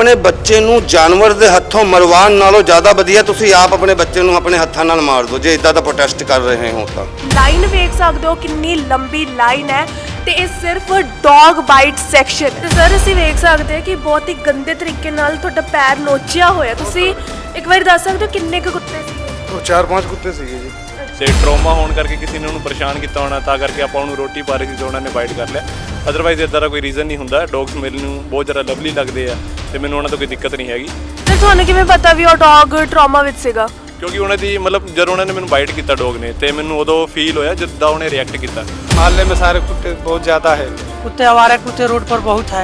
ਆਪਣੇ ਬੱਚੇ ਨੂੰ ਜਾਨਵਰ ਦੇ ਹੱਥੋਂ ਮਰਵਾਉਣ ਨਾਲੋਂ ਜ਼ਿਆਦਾ ਵਧੀਆ ਤੁਸੀਂ ਆਪ ਆਪਣੇ ਬੱਚੇ ਨੂੰ ਆਪਣੇ ਹੱਥਾਂ ਨਾਲ ਮਾਰ ਦਿਓ। ਜੇ ਇਦਾਂ ਦਾ ਪ੍ਰੋਟੈਸਟ ਕਰ ਰਹੇ ਹੋ ਤਾਂ। ਲਾਈਨ ਵੇਖ ਸਕਦੇ ਹੋ ਕਿੰਨੀ ਲੰਬੀ ਲਾਈਨ ਹੈ ਤੇ ਇਹ ਸਿਰਫ ਡੌਗ ਬਾਈਟ ਸੈਕਸ਼ਨ ਤੇ ਸਰ ਅਸੀਂ ਵੇਖ ਸਕਦੇ ਹਾਂ ਕਿ ਬਹੁਤ ਹੀ ਗੰਦੇ ਤਰੀਕੇ ਨਾਲ ਤੁਹਾਡਾ ਪੈਰ ਨੋਚਿਆ ਹੋਇਆ ਤੁਸੀਂ ਇੱਕ ਵਾਰੀ ਦੱਸ ਸਕਦੇ ਹੋ ਕਿੰਨੇ ਕੁ ਕੁੱਤੇ ਸੀ ਉਹ ਚਾਰ ਪੰਜ ਕੁੱਤੇ ਸੀਗੇ ਜੀ। ਤੇ ਟਰੋਮਾ ਹੋਣ ਕਰਕੇ ਕਿਸੇ ਨੇ ਉਹਨੂੰ ਪਰੇਸ਼ਾਨ ਕੀਤਾ ਹੋਣਾ ਤਾਂ ਕਰਕੇ ਆਪਾਂ ਉਹਨੂੰ ਰੋਟੀ ਪਾ ਰਹੇ ਸੀ ਤੇ ਉਹਨਾਂ ਨੇ ਬਾਈਟ ਕਰ ਲਿਆ ਅਦਰਵਾਈਜ਼ ਇਦਾਂ ਦਾ ਕੋਈ ਰੀਜ਼ਨ ਨਹੀਂ ਹੁੰਦਾ ਡੌਗਸ ਮੈਨੂੰ ਬਹੁਤ ਜ਼ਿਆਦਾ ਲਵਲੀ ਲੱਗਦੇ ਆ ਤੇ ਮੈਨੂੰ ਉਹਨਾਂ ਤੋਂ ਕੋਈ ਦਿੱਕਤ ਨਹੀਂ ਹੈਗੀ ਤੇ ਤੁਹਾਨੂੰ ਕਿਵੇਂ ਪਤਾ ਵੀ ਉਹ ਡੌਗ ਟਰਾਮਾ ਵਿੱਚ ਸੀਗਾ ਕਿਉਂਕਿ ਉਹਨਾਂ ਦੀ ਮਤਲਬ ਜਦੋਂ ਉਹਨਾਂ ਨੇ ਮੈਨੂੰ ਬਾਈਟ ਕੀਤਾ ਡੌਗ ਨੇ ਤੇ ਮੈਨੂੰ ਉਦੋਂ ਫੀਲ ਹੋਇਆ ਜਿੱਦਾਂ ਉਹਨੇ ਰਿਐਕਟ ਕੀਤਾ मोहल्ले में सारे कुत्ते बहुत ज़्यादा है कुत्ते हमारे कुत्ते रोड पर बहुत है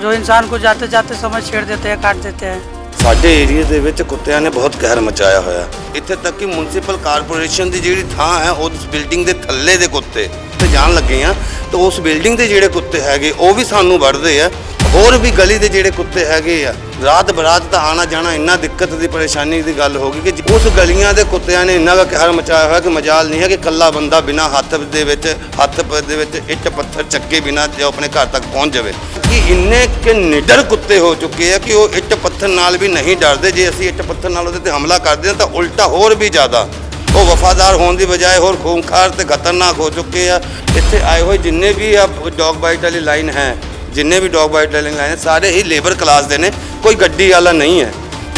जो इंसान को जाते जाते समय छेड़ देते हैं काट देते हैं ਸਾਡੇ ਏਰੀਆ ਦੇ ਵਿੱਚ ਕੁੱਤਿਆਂ ਨੇ ਬਹੁਤ ਕਹਿਰ ਮਚਾਇਆ ਹੋਇਆ ਇੱਥੇ ਤੱਕ ਕਿ ਮਿਊਨਿਸਪਲ ਕਾਰਪੋਰੇਸ਼ਨ ਦੀ ਜਿਹੜੀ ਥਾਂ ਹੈ ਉਸ ਬਿਲਡਿੰਗ ਦੇ ਥੱਲੇ ਦੇ ਕੁੱਤੇ ਤੇ ਜਾਣ ਲੱਗੇ ਆ। ਤਾਂ ਉਸ ਬਿਲਡਿੰਗ ਦੇ ਜਿਹੜੇ ਕੁੱਤੇ ਹੈਗੇ, ਉਹ ਵੀ ਸਾਨੂੰ ਵੜਦੇ ਆ। ਹੋਰ ਵੀ ਗਲੀ ਦੇ ਜਿਹੜੇ ਕੁੱਤੇ ਹੈਗੇ ਆ ਰਾਤ ਬਰਾਤ ਤਾਂ ਆਣਾ ਜਾਣਾ ਇੰਨਾ ਦਿੱਕਤ ਦੀ ਪਰੇਸ਼ਾਨੀ ਦੀ ਗੱਲ ਹੋ ਗਈ ਕਿ ਉਸ ਗਲੀਆਂ ਦੇ ਕੁੱਤਿਆਂ ਨੇ ਇੰਨਾ ਕੁ ਕਹਿਰ ਮਚਾਇਆ ਹੋਇਆ ਕਿ ਮਜਾਲ ਨਹੀਂ ਹੈ ਕਿ ਕੱਲਾ ਬੰਦਾ ਬਿਨਾ ਹੱਥ ਦੇ ਵਿੱਚ, ਹੱਥ ਦੇ ਵਿੱਚ ਇੱਟ ਪੱਥਰ ਚੱਕੇ ਬਿਨਾ ਜੋ ਆਪਣੇ ਘਰ ਤੱਕ ਪਹੁੰਚ ਜਾਵੇ। ਕਿ ਇੰਨੇ ਕਿ ਨਿਡਰ ਕੁੱਤੇ ਹੋ ਚੁੱਕੇ ਆ ਕਿ ਉਹ ਇੱਟ ਪੱਥਰ ਨਾਲ ਵੀ ਨਹੀਂ ਡਰਦੇ। ਜੇ ਅਸੀਂ ਇੱਟ ਪੱਥਰ ਨਾਲ ਉਹਦੇ ਤੇ ਹਮਲਾ ਕਰਦੇ ਹਾਂ ਤਾਂ ਉਲਟਾ ਹੋਰ ਵੀ ਜ਼ਿਆਦਾ। ਉਹ ਵਫਾਦਾਰ ਹੋਣ ਦੀ ਬਜਾਏ ਹੋਰ ਖੂਨਖਾਰ ਤੇ ਖਤਰਨਾਕ ਹੋ ਚੁੱਕੇ ਆ। ਇੱਥੇ ਆਏ ਹੋਏ ਜਿੰਨੇ ਵੀ ਆ ਡੌਗ ਬਾਈਟ ਵਾਲੀ ਲਾਈਨ ਹੈ ਜਿੰਨੇ ਵੀ ਡੌਗ ਬਾਈਟ ਵਾਲੀ ਲਾਈਨ ਹੈ ਸਾਰੇ ਹੀ ਲੇਬਰ ਕਲਾਸ ਦੇ ਨੇ, ਕੋਈ ਗੱਡੀ ਵਾਲਾ ਨਹੀਂ ਹੈ।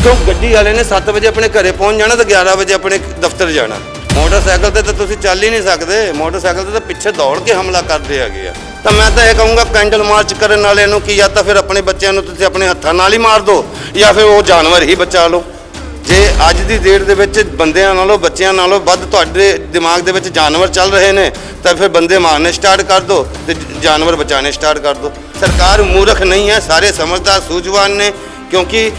ਕਿਉਂ? ਗੱਡੀ ਵਾਲੇ ਨੇ 7 ਵਜੇ ਆਪਣੇ ਘਰੇ ਪਹੁੰਚ ਜਾਣਾ ਤੇ 11 ਵਜੇ ਆਪਣੇ ਦਫ਼ਤਰ ਜਾਣਾ। ਮੋਟਰਸਾਈਕਲ ਤੇ ਤਾਂ ਤੁਸੀਂ ਚੱਲ ਹੀ ਨਹੀਂ ਸਕਦੇ। ਮੋਟਰਸਾਈਕਲ ਤੇ ਤਾਂ ਪਿੱਛੇ ਦੌੜ ਕੇ ਹਮਲਾ ਕਰਦੇ ਹੈਗੇ ਆ। ਤਾਂ ਮੈਂ ਤਾਂ ਇਹ ਕਹੂੰਗਾ ਕੈਂਡਲ ਮਾਰਚ ਕਰਨ ਵਾਲਿਆਂ ਨੂੰ ਕਿ ਜਾਂ ਤਾਂ ਫਿਰ ਆਪਣੇ ਬੱਚਿਆਂ ਨੂੰ ਤੁਸੀਂ ਆਪਣੇ ਹੱਥਾਂ ਨਾਲ ਹੀ ਮਾਰ ਦਿਓ ਜਾਂ ਫਿਰ ਉਹ ਜਾਨਵਰ ਹੀ ਬਚਾ ਲਓ। ਜੇ ਅੱਜ ਦੀ ਡੇਟ ਦੇ ਵਿੱਚ ਬੰਦਿਆਂ ਨਾਲੋਂ, ਬੱਚਿਆਂ ਨਾਲੋਂ ਵੱਧ ਤੁਹਾਡੇ ਦਿਮਾਗ ਦੇ ਵਿੱਚ ਜਾਨਵਰ ਚੱਲ ਰਹੇ ਨੇ, ਤਾਂ ਫਿਰ ਬੰਦੇ ਮਾਰਨੇ ਸਟਾਰਟ ਕਰ ਦਿਓ ਤੇ ਜਾਨਵਰ ਬਚਾਣੇ ਸਟਾਰਟ ਕਰ ਦਿਓ ਸਰਕਾਰ ਮੂਰਖ ਨਹੀਂ ਹੈ, ਸਾਰੇ ਸਮਝਦਾਰ ਸੂਝਵਾਨ ਨੇ, ਕਿਉਂਕਿ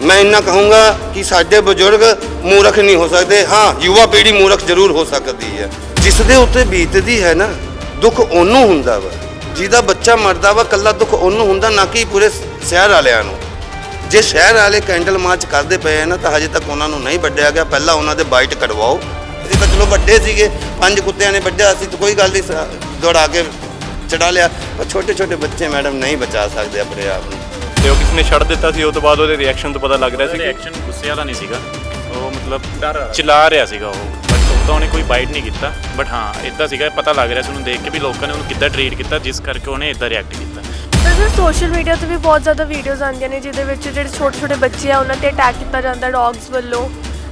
ਮੈਂ ਇੰਨਾ ਕਹੂੰਗਾ ਕਿ ਸਾਡੇ ਬਜ਼ੁਰਗ ਮੂਰਖ ਨਹੀਂ ਹੋ ਸਕਦੇ। ਹਾਂ, ਯੁਵਾ ਪੀੜ੍ਹੀ ਮੂਰਖ ਜ਼ਰੂਰ ਹੋ ਸਕਦੀ ਹੈ। ਜਿਸ ਦੇ ਉੱਤੇ ਬੀਤਦੀ ਹੈ ਨਾ, ਦੁੱਖ ਉਹਨੂੰ ਹੁੰਦਾ ਵਾ। ਜਿਹਦਾ ਬੱਚਾ ਮਰਦਾ ਵਾ ਕੱਲਾ ਦੁੱਖ ਉਹਨੂੰ ਹੁੰਦਾ, ਨਾ ਕਿ ਪੂਰੇ ਸ਼ਹਿਰ ਵਾਲਿਆਂ ਨੂੰ। ਜੇ ਸ਼ਹਿਰ ਵਾਲੇ ਕੈਂਡਲ ਮਾਰਚ ਕਰਦੇ ਪਏ ਆ ਨਾ, ਤਾਂ ਹਜੇ ਤੱਕ ਉਹਨਾਂ ਨੂੰ ਨਹੀਂ ਵੱਢਿਆ ਗਿਆ। ਪਹਿਲਾਂ ਉਹਨਾਂ ਦੇ ਬਾਈਟ ਕਢਵਾਓ। ਅਸੀਂ ਤਾਂ ਚਲੋ ਵੱਡੇ ਸੀਗੇ, ਪੰਜ ਕੁੱਤਿਆਂ ਨੇ ਵੱਢਿਆ, ਅਸੀਂ ਤਾਂ ਕੋਈ ਗੱਲ ਨਹੀਂ ਦੌੜਾ ਕੇ ਚੜਾ ਲਿਆ। ਪਰ ਛੋਟੇ ਛੋਟੇ ਬੱਚੇ ਮੈਡਮ ਨਹੀਂ ਬਚਾ ਸਕਦੇ ਆਪਣੇ ਆਪ ਨੂੰ। ਤੇ ਉਹ ਕਿਸੇ ਨੇ ਛੱਡ ਦਿੱਤਾ ਸੀ ਉਹ ਤੋਂ ਬਾਅਦ ਉਹਦੇ ਰਿਐਕਸ਼ਨ ਤੋਂ ਪਤਾ ਲੱਗ ਰਿਹਾ ਸੀ ਕਿ ਰਿਐਕਸ਼ਨ ਗੁੱਸੇ ਵਾਲਾ ਨਹੀਂ ਸੀਗਾ। ਉਹ ਮਤਲਬ ਚਿਲਾ ਰਿਹਾ ਸੀਗਾ ਉਹ। ਬਟ ਉਦੋਂ ਉਹਨੇ ਕੋਈ ਬਾਈਟ ਨਹੀਂ ਕੀਤਾ। ਬਟ ਹਾਂ ਇਦਾਂ ਸੀਗਾ ਪਤਾ ਲੱਗ ਰਿਹਾ ਸੀ ਉਹਨੂੰ ਦੇਖ ਕੇ ਵੀ ਲੋਕਾਂ ਨੇ ਉਹਨੂੰ ਕਿੱਦਾਂ ਟਰੀਟ ਕੀਤਾ ਜਿਸ ਕਰਕੇ ਉਹਨੇ ਇਦਾਂ ਰਿਐਕਟ ਕੀਤਾ। ਵੈਸੇ ਸੋਸ਼ਲ ਮੀਡੀਆ ਤੇ ਵੀ ਬਹੁਤ ਜ਼ਿਆਦਾ ਵੀਡੀਓਜ਼ ਆਉਂਦੀਆਂ ਨੇ ਜਿਹਦੇ ਵਿੱਚ ਜਿਹੜੇ ਛੋਟੇ ਛੋਟੇ ਬੱਚੇ ਆ ਉਹਨਾਂ ਤੇ ਅਟੈਕ ਕੀਤਾ ਜਾਂਦਾ ਡੌਗਸ ਵੱਲੋਂ।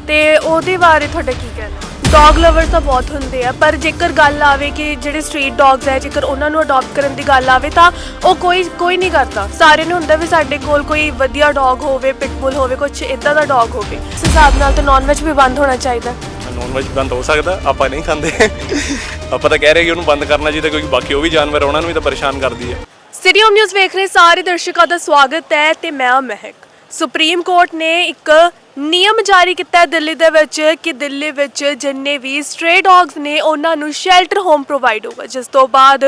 ਤੇ ਉਹਦੇ ਬਾਰੇ ਤੁਹਾਡਾ ਕੀ ਕਹਿਣਾ? ਡੌਗ ਲਵਰਸ ਤਾਂ ਬਹੁਤ ਹੁੰਦੇ ਆ ਪਰ ਜੇਕਰ ਗੱਲ ਆਵੇ ਕਿ ਜਿਹੜੇ ਸਟਰੀਟ ਡੌਗਸ ਹੈ ਜੇਕਰ ਉਹਨਾਂ ਨੂੰ ਅਡਾਪਟ ਕਰਨ ਦੀ ਗੱਲ ਆਵੇ ਤਾਂ ਉਹ ਕੋਈ ਕੋਈ ਨਹੀਂ ਕਰਦਾ। ਸਾਰੇ ਨੂੰ ਹੁੰਦਾ ਵੀ ਸਾਡੇ ਕੋਲ ਕੋਈ ਵਧੀਆ ਡੌਗ ਹੋਵੇ ਪਿਟਬੁਲ ਹੋਵੇ ਕੁਝ ਇਦਾਂ ਦਾ ਡੌਗ ਹੋਵੇ। ਇਸ ਹਿਸਾਬ ਨਾਲ ਤਾਂ ਨਾਨ ਵੈਜ ਵੀ ਬੰਦ ਹੋਣਾ ਚਾਹੀਦਾ। ਨੌਨ ਵੈਜ ਬੰਦ ਹੋ ਸਕਦਾ ਆਪਾਂ ਨਹੀਂ ਖਾਂਦੇ। ਆਪਾਂ ਤਾਂ ਕਹਿ ਰਹੇ ਕਿ ਉਹਨੂੰ ਬੰਦ ਕਰਨਾ ਚਾਹੀਦਾ ਕਿਉਂਕਿ ਬਾਕੀ ਉਹ ਵੀ ਜਾਨਵਰ ਆ, ਉਹਨਾਂ ਨੂੰ ਵੀ ਤਾਂ ਪਰੇਸ਼ਾਨ ਕਰਦੀ ਹੈ ਸਿਟੀ ਹੋਮ ਨਿਊਜ਼ ਵੇਖ ਰਹੇ ਸਾਰੇ ਦਰਸ਼ਕਾਂ ਦਾ ਸਵਾਗਤ ਹੈ ਤੇ ਮੈਂ ਹਾਂ ਮਹਿਕ। ਸੁਪਰੀਮ ਕੋਰਟ ਨੇ ਇੱਕ ਨਿਯਮ ਜਾਰੀ ਕੀਤਾ ਦਿੱਲੀ ਦੇ ਵਿੱਚ ਕਿ ਦਿੱਲੀ ਵਿੱਚ ਜਿੰਨੇ ਵੀ ਸਟ੍ਰੇ ਡੌਗਸ ਨੇ, ਉਹਨਾਂ ਨੂੰ ਸ਼ੈਲਟਰ ਹੋਮ ਪ੍ਰੋਵਾਈਡ ਹੋਗਾ ਜਿਸ ਤੋਂ ਬਾਅਦ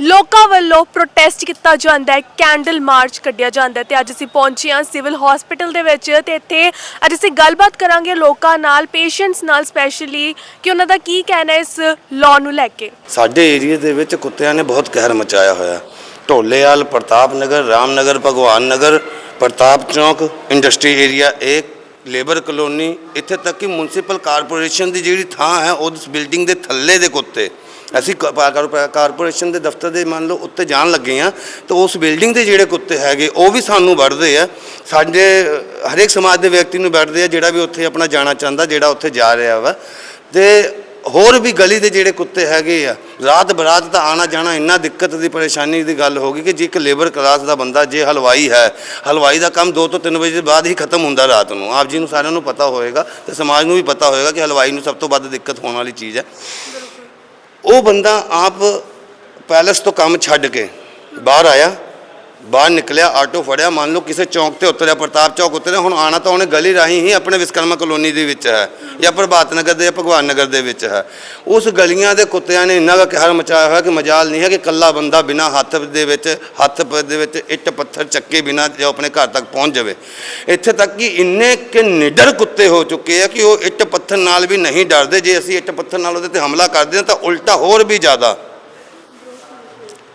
ਲੋਕਾਂ ਵੱਲੋਂ ਪ੍ਰੋਟੈਸਟ ਕੀਤਾ ਜਾਂਦਾ ਹੈ ਕੈਂਡਲ ਮਾਰਚ ਕੱਢਿਆ ਜਾਂਦਾ ਹੈ ਤੇ ਅੱਜ ਅਸੀਂ ਪਹੁੰਚੇ ਹਾਂ ਸਿਵਲ ਹਸਪੀਟਲ ਦੇ ਵਿੱਚ ਤੇ ਇੱਥੇ ਅੱਜ ਅਸੀਂ ਗੱਲਬਾਤ ਕਰਾਂਗੇ ਲੋਕਾਂ ਨਾਲ ਪੇਸ਼ੈਂਟਸ ਨਾਲ ਸਪੈਸ਼ਲੀ ਕਿ ਉਹਨਾਂ ਦਾ ਕੀ ਕਹਿਣਾ ਇਸ ਲਾਅ ਨੂੰ ਲੈ ਕੇ। ਸਾਡੇ ਏਰੀਆ ਦੇ ਵਿੱਚ ਕੁੱਤਿਆਂ ਨੇ ਬਹੁਤ ਕਹਿਰ ਮਚਾਇਆ ਹੋਇਆ। ਢੋਲੇਵਾਲ ਪ੍ਰਤਾਪ ਨਗਰ ਰਾਮਨਗਰ ਭਗਵਾਨ ਨਗਰ ਪ੍ਰਤਾਪ ਚੌਂਕ, ਇੰਡਸਟਰੀ ਏਰੀਆ ਇੱਕ ਲੇਬਰ ਕਲੋਨੀ, ਇੱਥੇ ਤੱਕ ਕਿ ਮਿਊਨਿਸਪਲ ਕਾਰਪੋਰੇਸ਼ਨ ਦੀ ਜਿਹੜੀ ਥਾਂ ਹੈ, ਉਸ ਬਿਲਡਿੰਗ ਦੇ ਥੱਲੇ ਦੇ ਕੁੱਤੇ। ਅਸੀਂ ਕ- ਕਾਰਪੋਰੇਸ਼ਨ ਦੇ ਦਫ਼ਤਰ ਦੇ ਮੰਨ ਲਓ ਉੱਤੇ ਜਾਣ ਲੱਗੇ ਆ ਤਾਂ ਉਸ ਬਿਲਡਿੰਗ ਦੇ ਜਿਹੜੇ ਕੁੱਤੇ ਹੈਗੇ, ਉਹ ਵੀ ਸਾਨੂੰ ਵੜਦੇ ਆ। ਸਾਡੇ, ਹਰੇਕ ਸਮਾਜ ਦੇ ਵਿਅਕਤੀ ਨੂੰ ਵੜਦੇ ਆ, ਜਿਹੜਾ ਵੀ ਉੱਥੇ ਆਪਣਾ ਜਾਣਾ ਚਾਹੁੰਦਾ, ਜਿਹੜਾ ਉੱਥੇ ਜਾ ਰਿਹਾ ਵਾ। ਤੇ ਹੋਰ ਵੀ ਗਲੀ ਦੇ ਜਿਹੜੇ ਕੁੱਤੇ ਹੈਗੇ ਆ, ਰਾਤ ਬਰਾਤ ਤਾਂ ਆਣਾ ਜਾਣਾ ਇੰਨਾ ਦਿੱਕਤ ਦੀ ਪਰੇਸ਼ਾਨੀ ਦੀ ਗੱਲ ਹੋ ਗਈ ਕਿ ਜੇ ਇੱਕ ਲੇਬਰ ਕਲਾਸ ਦਾ ਬੰਦਾ ਜੇ ਹਲਵਾਈ ਹੈ, ਹਲਵਾਈ ਦਾ ਕੰਮ 2 ਤੋਂ 3 ਵਜੇ ਦੇ ਬਾਅਦ ਹੀ ਖਤਮ ਹੁੰਦਾ ਰਾਤ ਨੂੰ। ਆਪ ਜੀ ਨੂੰ ਸਾਰਿਆਂ ਨੂੰ ਪਤਾ ਹੋਏਗਾ ਤੇ ਸਮਾਜ ਨੂੰ ਵੀ ਪਤਾ ਹੋਏਗਾ ਕਿ ਹਲਵਾਈ ਨੂੰ ਸਭ ਤੋਂ ਵੱਧ ਦਿੱਕਤ ਹੋਣ ਵਾਲੀ ਚੀਜ਼ ਹੈ। ਉਹ ਬੰਦਾ ਆਪ ਪੈਲਸ ਤੋਂ ਕੰਮ ਛੱਡ ਕੇ ਬਾਹਰ ਆਇਆ ਬਾਹਰ ਨਿਕਲਿਆ, ਆਟੋ ਫੜਿਆ, ਮੰਨ ਲਓ ਕਿਸੇ ਚੌਂਕ ਤੇ ਉਤਰਿਆ, ਪ੍ਰਤਾਪ ਚੌਕ ਉਤਰਿਆ, ਹੁਣ ਆਣਾ ਤਾਂ ਉਹਨੇ ਗਲੀ ਰਾਹੀਂ ਹੀ ਆਪਣੇ ਵਿਸਕਰਮਾ ਕਲੋਨੀ ਦੇ ਵਿੱਚ ਹੈ ਜਾਂ ਪ੍ਰਭਾਤ ਨਗਰ ਦੇ ਜਾਂ ਭਗਵਾਨ ਨਗਰ ਦੇ ਵਿੱਚ ਹੈ। ਉਸ ਗਲੀਆਂ ਦੇ ਕੁੱਤਿਆਂ ਨੇ ਇੰਨਾ ਕਹਿਰ ਮਚਾਇਆ ਹੋਇਆ ਕਿ ਮਜਾਲ ਨਹੀਂ ਹੈ ਕਿ ਕੱਲਾ ਬੰਦਾ ਬਿਨਾ ਹੱਥ ਦੇ ਵਿੱਚ, ਹੱਥ ਦੇ ਵਿੱਚ ਇੱਟ ਪੱਥਰ ਚੱਕੇ ਬਿਨਾ ਜੋ ਆਪਣੇ ਘਰ ਤੱਕ ਪਹੁੰਚ ਜਾਵੇ। ਇੱਥੇ ਤੱਕ ਕਿ ਇੰਨੇ ਕਿ ਨਿਡਰ ਕੁੱਤੇ ਹੋ ਚੁੱਕੇ ਆ ਕਿ ਉਹ ਇੱਟ ਪੱਥਰ ਨਾਲ ਵੀ ਨਹੀਂ ਡਰਦੇ। ਜੇ ਅਸੀਂ ਇੱਟ ਪੱਥਰ ਨਾਲ ਉਹਦੇ ਤੇ ਹਮਲਾ ਕਰਦੇ ਹਾਂ ਤਾਂ ਉਲਟਾ ਹੋਰ ਵੀ ਜ਼ਿਆਦਾ।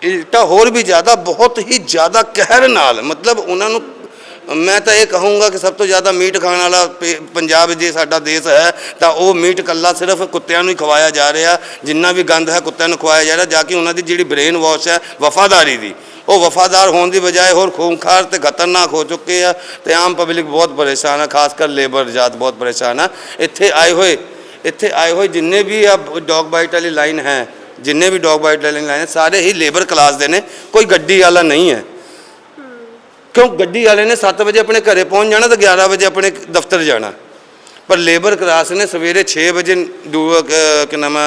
ਇਲਟਾ ਹੋਰ ਵੀ ਜ਼ਿਆਦਾ, ਬਹੁਤ ਹੀ ਜ਼ਿਆਦਾ ਕਹਿਰ ਨਾਲ, ਮਤਲਬ ਉਹਨਾਂ ਨੂੰ, ਮੈਂ ਤਾਂ ਇਹ ਕਹੂੰਗਾ ਕਿ ਸਭ ਤੋਂ ਜ਼ਿਆਦਾ ਮੀਟ ਖਾਣ ਵਾਲਾ ਪੇ- ਪੰਜਾਬ ਜੇ ਸਾਡਾ ਦੇਸ਼ ਹੈ, ਤਾਂ ਉਹ ਮੀਟ ਕੱਲਾ ਸਿਰਫ ਕੁੱਤਿਆਂ ਨੂੰ ਹੀ ਖਵਾਇਆ ਜਾ ਰਿਹਾ, ਜਿੰਨਾ ਵੀ ਗੰਦ ਹੈ ਕੁੱਤਿਆਂ ਨੂੰ ਖਵਾਇਆ ਜਾ ਰਿਹਾ, ਜਾ ਕਿ ਉਹਨਾਂ ਦੀ ਜਿਹੜੀ ਬ੍ਰੇਨ ਵਾਸ਼ ਹੈ, ਵਫਾਦਾਰੀ ਦੀ। ਉਹ ਵਫਾਦਾਰ ਹੋਣ ਦੀ ਬਜਾਏ ਹੋਰ ਖੂਨਖਾਰ ਤੇ ਖਤਰਨਾਕ ਹੋ ਚੁੱਕੇ ਆ, ਤੇ ਆਮ ਪਬਲਿਕ ਬਹੁਤ ਪਰੇਸ਼ਾਨ ਆ ਖਾਸ ਕਰ ਲੇਬਰ ਜਾਤ ਬਹੁਤ ਪਰੇਸ਼ਾਨ ਆ। ਇੱਥੇ ਆਏ ਹੋਏ, ਇੱਥੇ ਆਏ ਹੋਏ ਜਿੰਨੇ ਵੀ ਆ, ਡੌਗ ਬਾਈਟ ਵਾਲੀ ਲਾਈਨ ਹੈ ਜਿੰਨੇ ਵੀ ਡੌਗ ਬਾਈਟ ਵਾਲੀ ਲਾਈਨ ਹੈ, ਸਾਰੇ ਹੀ ਲੇਬਰ ਕਲਾਸ ਦੇ ਨੇ, ਕੋਈ ਗੱਡੀ ਵਾਲਾ ਨਹੀਂ ਹੈ। ਕਿਉਂ? ਗੱਡੀ ਵਾਲੇ ਨੇ 7 ਵਜੇ ਆਪਣੇ ਘਰੇ ਪਹੁੰਚ ਜਾਣਾ ਤੇ 11 ਵਜੇ ਆਪਣੇ ਦਫ਼ਤਰ ਜਾਣਾ। ਪਰ ਲੇਬਰ ਕਲਾਸ ਨੇ ਸਵੇਰੇ 6 ਵਜੇ ਕਿ ਨਾਮ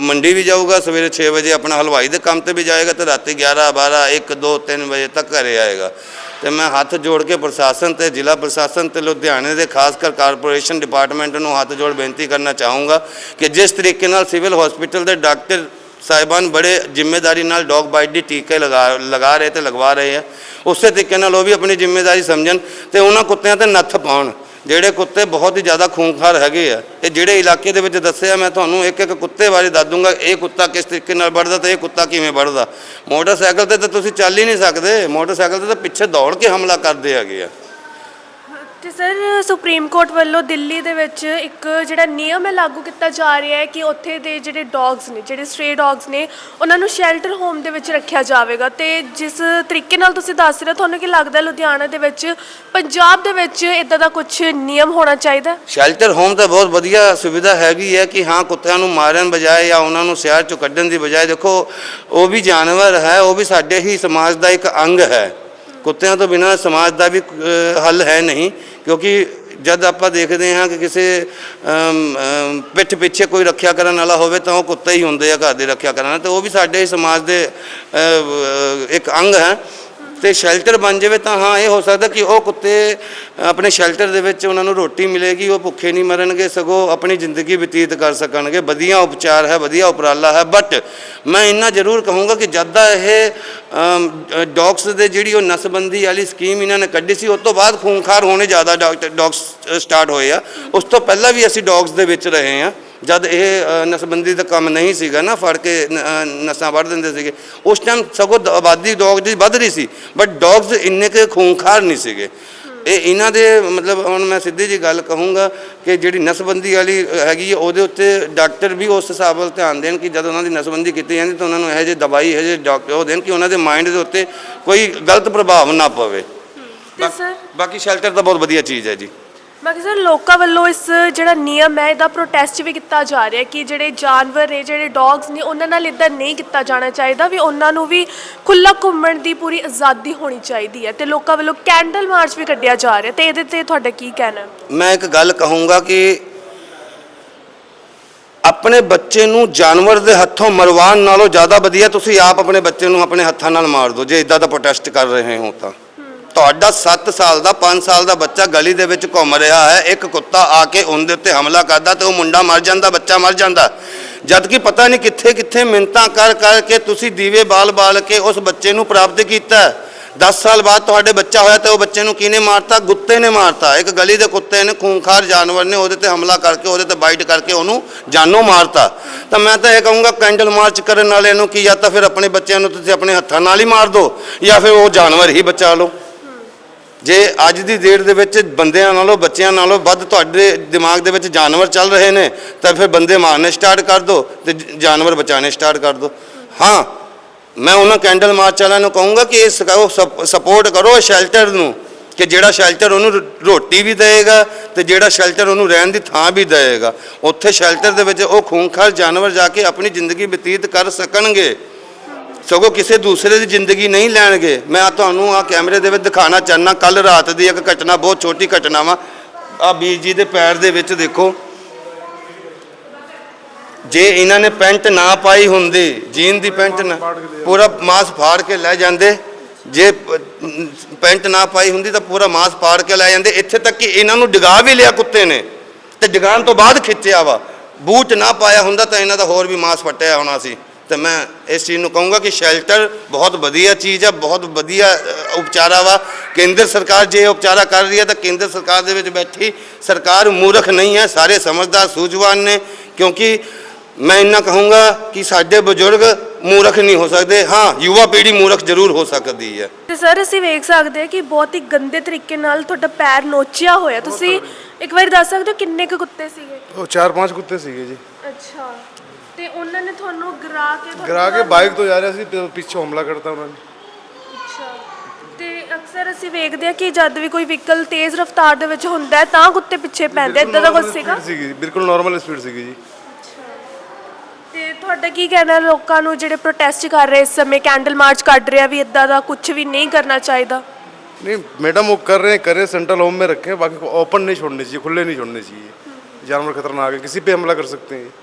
ਮੰਡੀ ਵੀ ਜਾਊਗਾ, ਸਵੇਰੇ 6 ਵਜੇ ਆਪਣਾ ਹਲਵਾਈ ਦੇ ਕੰਮ ਤੇ ਵੀ ਜਾਏਗਾ ਤੇ ਰਾਤੀ 11 12 1 2 3 ਵਜੇ ਤੱਕ ਘਰੇ ਆਏਗਾ। ਤੇ ਮੈਂ ਹੱਥ ਜੋੜ ਕੇ ਪ੍ਰਸ਼ਾਸਨ ਤੇ, ਜ਼ਿਲ੍ਹਾ ਪ੍ਰਸ਼ਾਸਨ ਤੇ, ਲੁਧਿਆਣੇ ਦੇ ਖਾਸ ਕਰ ਕਾਰਪੋਰੇਸ਼ਨ ਡਿਪਾਰਟਮੈਂਟ ਨੂੰ ਹੱਥ ਜੋੜ ਬੇਨਤੀ ਕਰਨਾ ਚਾਹੂੰਗਾ ਕਿ ਜਿਸ ਤਰੀਕੇ ਨਾਲ ਸਿਵਲ ਹਸਪੀਟਲ ਦੇ ਡਾਕਟਰ ਸਾਹਿਬਾਨ ਬੜੇ ਜ਼ਿੰਮੇਵਾਰੀ ਨਾਲ ਡੌਗ ਬਾਈਟ ਦੀ ਟੀਕੇ ਲਗਾ ਲਗਾ ਰਹੇ ਤੇ ਲਗਵਾ ਰਹੇ ਆ। ਉਸੇ ਤਰੀਕੇ ਨਾਲ ਉਹ ਵੀ ਆਪਣੀ ਜ਼ਿੰਮੇਵਾਰੀ ਸਮਝਣ ਤੇ ਉਹਨਾਂ ਕੁੱਤਿਆਂ ਤੇ ਨੱਥ ਪਾਉਣ, ਜਿਹੜੇ ਕੁੱਤੇ ਬਹੁਤ ਹੀ ਜ਼ਿਆਦਾ ਖੂਨਖਾਰ ਹੈਗੇ ਆ। ਇਹ ਜਿਹੜੇ ਇਲਾਕੇ ਦੇ ਵਿੱਚ ਦੱਸਿਆ ਮੈਂ ਤੁਹਾਨੂੰ ਇੱਕ ਇੱਕ ਕੁੱਤੇ ਬਾਰੇ ਦੱਸ ਦੂੰਗਾ, ਇਹ ਕੁੱਤਾ ਕਿਸ ਤਰੀਕੇ ਨਾਲ ਵੱਢਦਾ ਤੇ ਇਹ ਕੁੱਤਾ ਕਿਵੇਂ ਵੱਢਦਾ। ਮੋਟਰਸਾਈਕਲ ਤੇ ਤਾਂ ਤੁਸੀਂ ਚੱਲ ਹੀ ਨਹੀਂ ਸਕਦੇ, ਮੋਟਰਸਾਈਕਲ ਤੇ ਤਾਂ ਪਿੱਛੇ ਦੌੜ ਕੇ ਹਮਲਾ ਕਰਦੇ ਹੈਗੇ ਆ। ਤੇ ਸਰ, ਸੁਪਰੀਮ ਕੋਰਟ ਵੱਲੋਂ ਦਿੱਲੀ ਦੇ ਵਿੱਚ ਇੱਕ ਜਿਹੜਾ ਨਿਯਮ ਹੈ ਲਾਗੂ ਕੀਤਾ ਜਾ ਰਿਹਾ ਹੈ ਕਿ ਉੱਥੇ ਦੇ ਜਿਹੜੇ ਡੌਗਸ ਨੇ, ਜਿਹੜੇ ਸਟ੍ਰੇ ਡੌਗਸ ਨੇ, ਉਹਨਾਂ ਨੂੰ ਸ਼ੈਲਟਰ ਹੋਮ ਦੇ ਵਿੱਚ ਰੱਖਿਆ ਜਾਵੇਗਾ। ਤੇ ਜਿਸ ਤਰੀਕੇ ਨਾਲ ਤੁਸੀਂ ਦੱਸ ਰਹੇ ਹੋ, ਤੁਹਾਨੂੰ ਕੀ ਲੱਗਦਾ ਲੁਧਿਆਣਾ ਦੇ ਵਿੱਚ, ਪੰਜਾਬ ਦੇ ਵਿੱਚ ਇਦਾਂ ਦਾ ਕੁਝ ਨਿਯਮ ਹੋਣਾ ਚਾਹੀਦਾ? ਸ਼ੈਲਟਰ ਹੋਮ ਤਾਂ ਬਹੁਤ ਵਧੀਆ ਸੁਵਿਧਾ ਹੈਗੀ ਹੈ ਕਿ ਹਾਂ, ਕੁੱਤਿਆਂ ਨੂੰ ਮਾਰਨ ਬਜਾਏ ਜਾਂ ਉਹਨਾਂ ਨੂੰ ਸ਼ਹਿਰ ਚੋਂ ਕੱਢਣ ਦੀ ਬਜਾਏ, ਦੇਖੋ, ਉਹ ਵੀ ਜਾਨਵਰ ਹੈ, ਉਹ ਵੀ ਸਾਡੇ ਹੀ ਸਮਾਜ ਦਾ ਇੱਕ ਅੰਗ ਹੈ। ਕੁੱਤਿਆਂ ਤੋਂ ਬਿਨਾਂ ਸਮਾਜ ਦਾ ਵੀ ਹੱਲ ਹੈ ਨਹੀਂ। ਕਿਉਂਕਿ ਜਦ ਆਪਾਂ ਦੇਖਦੇ ਹਾਂ ਕਿ ਕਿਸੇ ਪਿੱਠ ਪਿੱਛੇ ਕੋਈ ਰੱਖਿਆ ਕਰਨ ਵਾਲਾ ਹੋਵੇ ਤਾਂ ਉਹ ਕੁੱਤੇ ਹੀ ਹੁੰਦੇ ਆ, ਘਰ ਦੀ ਰੱਖਿਆ ਕਰਨ ਵਾਲੇ। ਤੇ ਉਹ ਵੀ ਸਾਡੇ ਸਮਾਜ ਦੇ ਇੱਕ ਅੰਗ ਹੈ। ਤੇ ਸ਼ੈਲਟਰ ਬਣ ਜਾਵੇ ਤਾਂ ਹਾਂ, ਇਹ ਹੋ ਸਕਦਾ ਕਿ ਉਹ ਕੁੱਤੇ ਆਪਣੇ ਸ਼ੈਲਟਰ ਦੇ ਵਿੱਚ ਉਹਨਾਂ ਨੂੰ ਰੋਟੀ ਮਿਲੇਗੀ, ਉਹ ਭੁੱਖੇ ਨਹੀਂ ਮਰਨਗੇ, ਸਗੋਂ ਆਪਣੀ ਜ਼ਿੰਦਗੀ ਬਤੀਤ ਕਰ ਸਕਣਗੇ। ਵਧੀਆ ਉਪਚਾਰ ਹੈ, ਵਧੀਆ ਉਪਰਾਲਾ ਹੈ ਬਟ ਮੈਂ ਇੰਨਾ ਜ਼ਰੂਰ ਕਹੂੰਗਾ ਕਿ ਜਦਾਂ ਇਹ ਡੌਗਸ ਦੇ ਜਿਹੜੀ ਉਹ ਨਸਬੰਦੀ ਵਾਲੀ ਸਕੀਮ ਇਹਨਾਂ ਨੇ ਕੱਢੀ ਸੀ, ਉਸ ਤੋਂ ਬਾਅਦ ਖੂਨਖਾਰ ਹੋਣੇ ਜ਼ਿਆਦਾ ਡੌਗਸ ਸਟਾਰਟ ਹੋਏ ਆ। ਉਸ ਤੋਂ ਪਹਿਲਾਂ ਵੀ ਅਸੀਂ ਡੌਗਸ ਦੇ ਵਿੱਚ ਰਹੇ ਆ ਜਦ ਇਹ ਨਸਬੰਦੀ ਦਾ ਕੰਮ ਨਹੀਂ ਸੀਗਾ ਨਾ ਫੜ ਕੇ ਨਸਾਂ ਵੱਢ ਦਿੰਦੇ ਸੀਗੇ। ਉਸ ਟਾਈਮ ਸਗੋਂ ਆਬਾਦੀ ਡੌਗ ਦੀ ਵੱਧ ਰਹੀ ਸੀ ਬਟ ਡੌਗਸ ਇੰਨੇ ਕੁ ਖੂਨਖਾਰ ਨਹੀਂ ਸੀਗੇ। ਇਹ ਇਹਨਾਂ ਦੇ ਮਤਲਬ ਹੁਣ ਮੈਂ ਸਿੱਧੀ ਜੀ ਗੱਲ ਕਹੂੰਗਾ ਕਿ ਜਿਹੜੀ ਨਸਬੰਦੀ ਵਾਲੀ ਹੈਗੀ ਹੈ ਉਹਦੇ ਉੱਤੇ ਡਾਕਟਰ ਵੀ ਉਸ ਹਿਸਾਬ ਨਾਲ ਧਿਆਨ ਦੇਣ ਕਿ ਜਦ ਉਹਨਾਂ ਦੀ ਨਸਬੰਦੀ ਕੀਤੀ ਜਾਂਦੀ ਤਾਂ ਉਹਨਾਂ ਨੂੰ ਇਹੋ ਜਿਹੀ ਦਵਾਈ ਇਹੋ ਜਿਹੇ ਡਾਕਟਰ ਉਹ ਦੇਣ ਕਿ ਉਹਨਾਂ ਦੇ ਮਾਈਂਡ ਦੇ ਉੱਤੇ ਕੋਈ ਗਲਤ ਪ੍ਰਭਾਵ ਨਾ ਪਵੇ। ਬਾਕੀ ਸ਼ੈਲਟਰ ਤਾਂ ਬਹੁਤ ਵਧੀਆ ਚੀਜ਼ ਹੈ ਜੀ। ਬਾਕੀ ਸਰ, ਲੋਕਾਂ ਵੱਲੋਂ ਇਸ ਜਿਹੜਾ ਨਿਯਮ ਹੈ, ਇਹਦਾ ਪ੍ਰੋਟੈਸਟ ਵੀ ਕੀਤਾ ਜਾ ਰਿਹਾ ਕਿ ਜਿਹੜੇ ਜਾਨਵਰ ਨੇ, ਜਿਹੜੇ ਡੌਗਸ ਨੇ, ਉਹਨਾਂ ਨਾਲ ਇਦਾਂ ਨਹੀਂ ਕੀਤਾ ਜਾਣਾ ਚਾਹੀਦਾ ਵੀ ਉਹਨਾਂ ਨੂੰ ਵੀ ਖੁੱਲਾ ਘੁੰਮਣ ਦੀ ਪੂਰੀ ਆਜ਼ਾਦੀ ਹੋਣੀ ਚਾਹੀਦੀ ਹੈ ਤੇ ਲੋਕਾਂ ਵੱਲੋਂ ਕੈਂਡਲ ਮਾਰਚ ਵੀ ਕੱਢਿਆ ਜਾ ਰਿਹਾ ਤੇ ਇਹਦੇ ਤੇ ਤੁਹਾਡਾ ਕੀ ਕਹਿਣਾ ਹੈ? ਮੈਂ ਇੱਕ ਗੱਲ ਕਹੂੰਗਾ ਕਿ ਆਪਣੇ ਬੱਚੇ ਨੂੰ ਜਾਨਵਰ ਦੇ ਹੱਥੋਂ ਮਰਵਾਉਣ ਨਾਲੋਂ ਜ਼ਿਆਦਾ ਵਧੀਆ ਤੁਸੀਂ ਆਪ ਆਪਣੇ ਬੱਚੇ ਨੂੰ ਆਪਣੇ ਹੱਥਾਂ ਨਾਲ ਮਾਰ ਦਿਓ, ਜੇ ਇਦਾਂ ਦਾ ਪ੍ਰੋਟੈਸਟ ਕਰ ਰਹੇ ਹੋ ਤਾਂ। ਤੁਹਾਡਾ 7 ਸਾਲ ਦਾ 5 ਸਾਲ ਦਾ ਬੱਚਾ ਗਲੀ ਦੇ ਵਿੱਚ ਘੁੰਮ ਰਿਹਾ ਹੈ, ਇੱਕ ਕੁੱਤਾ ਆ ਕੇ ਉਹਦੇ ਉੱਤੇ ਹਮਲਾ ਕਰਦਾ ਤੇ ਉਹ ਮੁੰਡਾ ਮਰ ਜਾਂਦਾ, ਬੱਚਾ ਮਰ ਜਾਂਦਾ। ਜਦ ਕਿ ਪਤਾ ਨਹੀਂ ਕਿੱਥੇ ਕਿੱਥੇ ਮਿੰਤਾਂ ਕਰ ਕਰ ਕੇ ਤੁਸੀਂ ਦੀਵੇ ਬਾਲ ਬਾਲ ਕੇ ਉਸ ਬੱਚੇ ਨੂੰ ਪ੍ਰਾਪਤ ਕੀਤਾ। ਹੈ 10 ਸਾਲ ਬਾਅਦ ਤੁਹਾਡੇ ਬੱਚਾ ਹੋਇਆ ਤੇ ਉਹ ਬੱਚੇ ਨੂੰ ਕਿਹਨੇ ਮਾਰਤਾ? ਗੁੱਤੇ ਨੇ ਮਾਰਤਾ। ਇੱਕ ਗਲੀ ਦੇ ਕੁੱਤੇ ਨੇ ਖੂਨਖਾਰ ਜਾਨਵਰ ਨੇ ਉਹਦੇ ਤੇ ਹਮਲਾ ਕਰਕੇ, ਉਹਦੇ ਤੇ ਬਾਈਟ ਕਰਕੇ ਉਹਨੂੰ ਜਾਨੋਂ ਮਾਰਤਾ। ਤਾਂ ਮੈਂ ਤਾਂ ਇਹ ਕਹੂੰਗਾ ਕੈਂਡਲ ਮਾਰਚ ਕਰਨ ਵਾਲੇ ਨੂੰ ਕੀ ਜਾਂ ਤਾਂ ਫਿਰ ਆਪਣੇ ਬੱਚਿਆਂ ਨੂੰ ਤੁਸੀਂ ਆਪਣੇ ਹੱਥਾਂ ਨਾਲ ਹੀ ਮਾਰ ਦਿਓ, ਜਾਂ ਫਿਰ ਉਹ ਜਾਨਵਰ ਹੀ ਬਚਾ ਲਓ। ਜੇ ਅੱਜ ਦੀ ਡੇਟ ਦੇ ਵਿੱਚ ਬੰਦਿਆਂ ਨਾਲੋਂ, ਬੱਚਿਆਂ ਨਾਲੋਂ ਵੱਧ ਤੁਹਾਡੇ ਦਿਮਾਗ ਦੇ ਵਿੱਚ ਜਾਨਵਰ ਚੱਲ ਰਹੇ ਨੇ, ਤਾਂ ਫਿਰ ਬੰਦੇ ਮਾਰਨੇ ਸਟਾਰਟ ਕਰ ਦਿਓ ਤੇ ਜਾਨਵਰ ਬਚਾਣੇ ਸਟਾਰਟ ਕਰ ਦਿਓ ਹਾਂ, ਮੈਂ ਉਹਨਾਂ ਕੈਂਡਲ ਮਾਰਚ ਵਾਲਿਆਂ ਨੂੰ ਕਹੂੰਗਾ ਕਿ ਇਸ ਸਪੋਰਟ ਕਰੋ ਸ਼ੈਲਟਰ ਨੂੰ, ਕਿ ਜਿਹੜਾ ਸ਼ੈਲਟਰ ਉਹਨੂੰ ਰੋਟੀ ਵੀ ਦੇਵੇਗਾ ਤੇ ਜਿਹੜਾ ਸ਼ੈਲਟਰ ਉਹਨੂੰ ਰਹਿਣ ਦੀ ਥਾਂ ਵੀ ਦੇਵੇਗਾ। ਉੱਥੇ ਸ਼ੈਲਟਰ ਦੇ ਵਿੱਚ ਉਹ ਖੂਨਖਾਰ ਜਾਨਵਰ ਜਾ ਕੇ ਆਪਣੀ ਜ਼ਿੰਦਗੀ ਬਤੀਤ ਕਰ ਸਕਣਗੇ। ਸਗੋਂ ਕਿਸੇ ਦੂਸਰੇ ਦੀ ਜ਼ਿੰਦਗੀ ਨਹੀਂ ਲੈਣਗੇ। ਮੈਂ ਤੁਹਾਨੂੰ ਆ ਕੈਮਰੇ ਦੇ ਵਿੱਚ ਦਿਖਾਣਾ ਚਾਹਨਾ ਕੱਲ ਰਾਤ ਦੀ ਇੱਕ ਘਟਨਾ, ਬਹੁਤ ਛੋਟੀ ਘਟਨਾ ਵਾ। ਆ ਬੀਰ ਜੀ ਦੇ ਪੈਰ ਦੇ ਵਿੱਚ ਦੇਖੋ। ਜੇ ਇਹਨਾਂ ਨੇ ਪੈਂਟ ਨਾ ਪਾਈ ਹੁੰਦੀ, ਜੀਨ ਦੀ ਪੈਂਟ ਨਾ, ਪੂਰਾ ਮਾਸ ਫਾੜ ਕੇ ਲੈ ਜਾਂਦੇ। ਜੇ ਪੈਂਟ ਨਾ ਪਾਈ ਹੁੰਦੀ ਤਾਂ ਪੂਰਾ ਮਾਸ ਫਾੜ ਕੇ ਲੈ ਜਾਂਦੇ। ਇੱਥੇ ਤੱਕ ਕਿ ਇਹਨਾਂ ਨੂੰ ਡਿਗਾ ਵੀ ਲਿਆ ਕੁੱਤੇ ਨੇ ਤੇ ਡਿਗਾਉਣ ਤੋਂ ਬਾਅਦ ਖਿੱਚਿਆ ਵਾ। ਬੂਟ ਨਾ ਪਾਇਆ ਹੁੰਦਾ ਤਾਂ ਇਹਨਾਂ ਦਾ ਹੋਰ ਵੀ ਮਾਸ ਫਟਿਆ ਹੋਣਾ ਸੀ। ਤੇ ਮੈਂ ਇਸ ਚੀਜ਼ ਨੂੰ ਕਹੂੰਗਾ ਕਿ ਸ਼ੈਲਟਰ ਬਹੁਤ ਵਧੀਆ ਚੀਜ਼ ਆ ਬਹੁਤ ਵਧੀਆ ਉਪਚਾਰਾ ਵਾ। ਕੇਂਦਰ ਸਰਕਾਰ ਜੇ ਉਪਚਾਰਾ ਕਰ ਰਹੀ ਹੈ ਤਾਂ ਕੇਂਦਰ ਸਰਕਾਰ ਦੇ ਵਿੱਚ ਬੈਠੀ ਸਰਕਾਰ ਮੂਰਖ ਨਹੀਂ ਹੈ ਸਾਰੇ ਸਮਝਦਾਰ ਸੂਝਵਾਨ ਨੇ। ਕਿਉਂਕਿ ਮੈਂ ਇੰਨਾ ਕਹੂੰਗਾ ਕਿ ਸਾਡੇ ਬਜ਼ੁਰਗ ਮੂਰਖ ਨਹੀਂ ਹੋ ਸਕਦੇ। ਹਾਂ ਯੁਵਾ ਪੀੜ੍ਹੀ ਮੂਰਖ ਜ਼ਰੂਰ ਹੋ ਸਕਦੀ ਹੈ। ਤੇ ਸਰ ਅਸੀਂ ਵੇਖ ਸਕਦੇ ਹਾਂ ਕਿ ਬਹੁਤ ਹੀ ਗੰਦੇ ਤਰੀਕੇ ਨਾਲ ਤੁਹਾਡਾ ਪੈਰ ਨੋਚਿਆ ਹੋਇਆ। ਤੁਸੀਂ ਇੱਕ ਵਾਰੀ ਦੱਸ ਸਕਦੇ ਹੋ ਕਿੰਨੇ ਕੁ ਕੁੱਤੇ ਸੀਗੇ? ਉਹ ਚਾਰ ਪੰਜ ਕੁੱਤੇ ਸੀਗੇ ਜੀ। ਅੱਛਾ। ਤੇ ਉਹਨਾਂ ਨੇ ਤੁਹਾਨੂੰ ਗਰਾ ਕੇ ਤੁਹਾਡੇ ਗਰਾ ਕੇ ਨਾਲ- ਬਾਈਕ ਤੋਂ ਜਾ ਰਿਹਾ ਸੀ ਤੇ ਪਿੱਛੋਂ ਹਮਲਾ ਕਰਤਾ ਉਹਨਾਂ ਨੇ ਅੱਛਾ ਤੇ ਅਕਸਰ ਅਸੀਂ ਵੇਖਦੇ ਹਾਂ ਕਿ ਜਦ ਵੀ ਕੋਈ ਵਹੀਕਲ ਤੇਜ਼ ਰਫ਼ਤਾਰ ਦੇ ਵਿੱਚ ਹੁੰਦਾ ਹੈ ਤਾਂ ਕੁੱਤੇ ਪਿੱਛੇ ਪੈਂਦੇ ਇਦਾਂ ਦਾ ਕੁਝ ਸੀਗਾ Speed ਸੀਗੀ ਬਿਲਕੁਲ ਨਾਰਮਲ ਸਪੀਡ ਸੀਗੀ ਜੀ ਤੇ ਤੁਹਾਡਾ ਕੀ ਕਹਿਣਾ ਲੋਕਾਂ ਨੂੰ ਜਿਹੜੇ ਪ੍ਰੋਟੈਸਟ ਕਰ ਰਹੇ ਇਸ ਸਮੇਂ ਕੈਂਡਲ ਮਾਰਚ ਕੱਢ ਰਹੇ ਆ ਵੀ ਇਦਾਂ ਦਾ ਕੁਝ ਵੀ ਨਹੀਂ ਕਰਨਾ ਚਾਹੀਦਾ नहीं मैडम वो कर रहे हैं करे सेंट्रल होम में रखें बाकी ओपन नहीं छोड़ने चाहिए खुले नहीं छोड़ने चाहिए जानवर खतरनाक है किसी पे हमला कर सकते हैं ਠੀਕ ਹੈ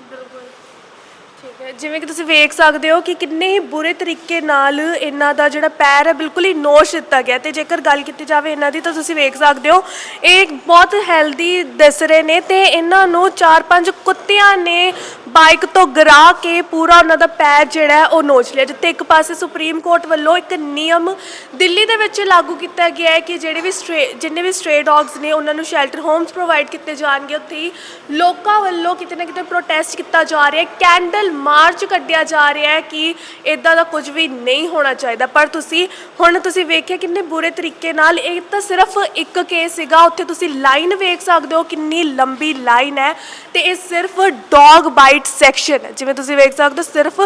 ਜਿਵੇਂ ਕਿ ਤੁਸੀਂ ਵੇਖ ਸਕਦੇ ਹੋ ਕਿ ਕਿੰਨੇ ਹੀ ਬੁਰੇ ਤਰੀਕੇ ਨਾਲ ਇਹਨਾਂ ਦਾ ਜਿਹੜਾ ਪੈਰ ਹੈ ਬਿਲਕੁਲ ਹੀ ਨੋਸ਼ ਦਿੱਤਾ ਗਿਆ ਤੇ ਜੇਕਰ ਗੱਲ ਕੀਤੀ ਜਾਵੇ ਇਹਨਾਂ ਦੀ ਤਾਂ ਤੁਸੀਂ ਵੇਖ ਸਕਦੇ ਹੋ, ਇਹ ਬਹੁਤ ਹੈਲਦੀ ਦਿਸ ਰਹੇ ਨੇ ਤੇ ਇਹਨਾਂ ਨੂੰ ਚਾਰ ਪੰਜ ਕੁੱਤਿਆਂ ਨੇ ਬਾਈਕ ਤੋਂ ਗਰਾ ਕੇ ਪੂਰਾ ਉਹਨਾਂ ਦਾ ਪੈਰ ਜਿਹੜਾ ਹੈ ਉਹ ਨੋਚ ਲਿਆ। ਜਿੱਥੇ ਇੱਕ ਪਾਸੇ ਸੁਪਰੀਮ ਕੋਰਟ ਵੱਲੋਂ ਇੱਕ ਨਿਯਮ ਦਿੱਲੀ ਦੇ ਵਿੱਚ ਲਾਗੂ ਕੀਤਾ ਗਿਆ ਹੈ ਕਿ ਜਿਹੜੇ ਵੀ ਸਟ੍ਰੇ, ਜਿੰਨੇ ਵੀ ਸਟ੍ਰੇ ਡੌਗਸ ਨੇ ਉਹਨਾਂ ਨੂੰ ਸ਼ੈਲਟਰ ਹੋਮਸ ਪ੍ਰੋਵਾਈਡ ਕੀਤੇ ਜਾਣਗੇ। ਉੱਥੇ ਹੀ ਲੋਕਾਂ ਵੱਲੋਂ ਕਿਤੇ ਨਾ ਕਿਤੇ ਪ੍ਰੋਟੈਸਟ ਕੀਤਾ ਜਾ ਰਿਹਾ ਹੈ। ਕੈਂਡਲ ਮਾਰਚ ਕੱਢਿਆ ਜਾ ਰਿਹਾ ਹੈ ਕਿ ਇਦਾਂ ਦਾ ਕੁਝ ਵੀ ਨਹੀਂ ਹੋਣਾ ਚਾਹੀਦਾ। ਪਰ ਤੁਸੀਂ, ਹੁਣ ਤੁਸੀਂ ਵੇਖਿਆ ਕਿੰਨੇ ਬੁਰੇ ਤਰੀਕੇ ਨਾਲ, ਇਹ ਤਾਂ ਸਿਰਫ ਇੱਕ ਕੇਸ ਸੀਗਾ। ਉੱਥੇ ਤੁਸੀਂ ਲਾਈਨ ਵੇਖ ਸਕਦੇ ਹੋ ਕਿੰਨੀ ਲੰਬੀ ਲਾਈਨ ਹੈ। ਤੇ ਇਹ ਸਿਰਫ ਡੌਗ ਬਾਈਟ ਸੈਕਸ਼ਨ ਜਿਵੇਂ ਤੁਸੀਂ ਵੇਖ ਸਕਦੇ ਹੋ, ਸਿਰਫ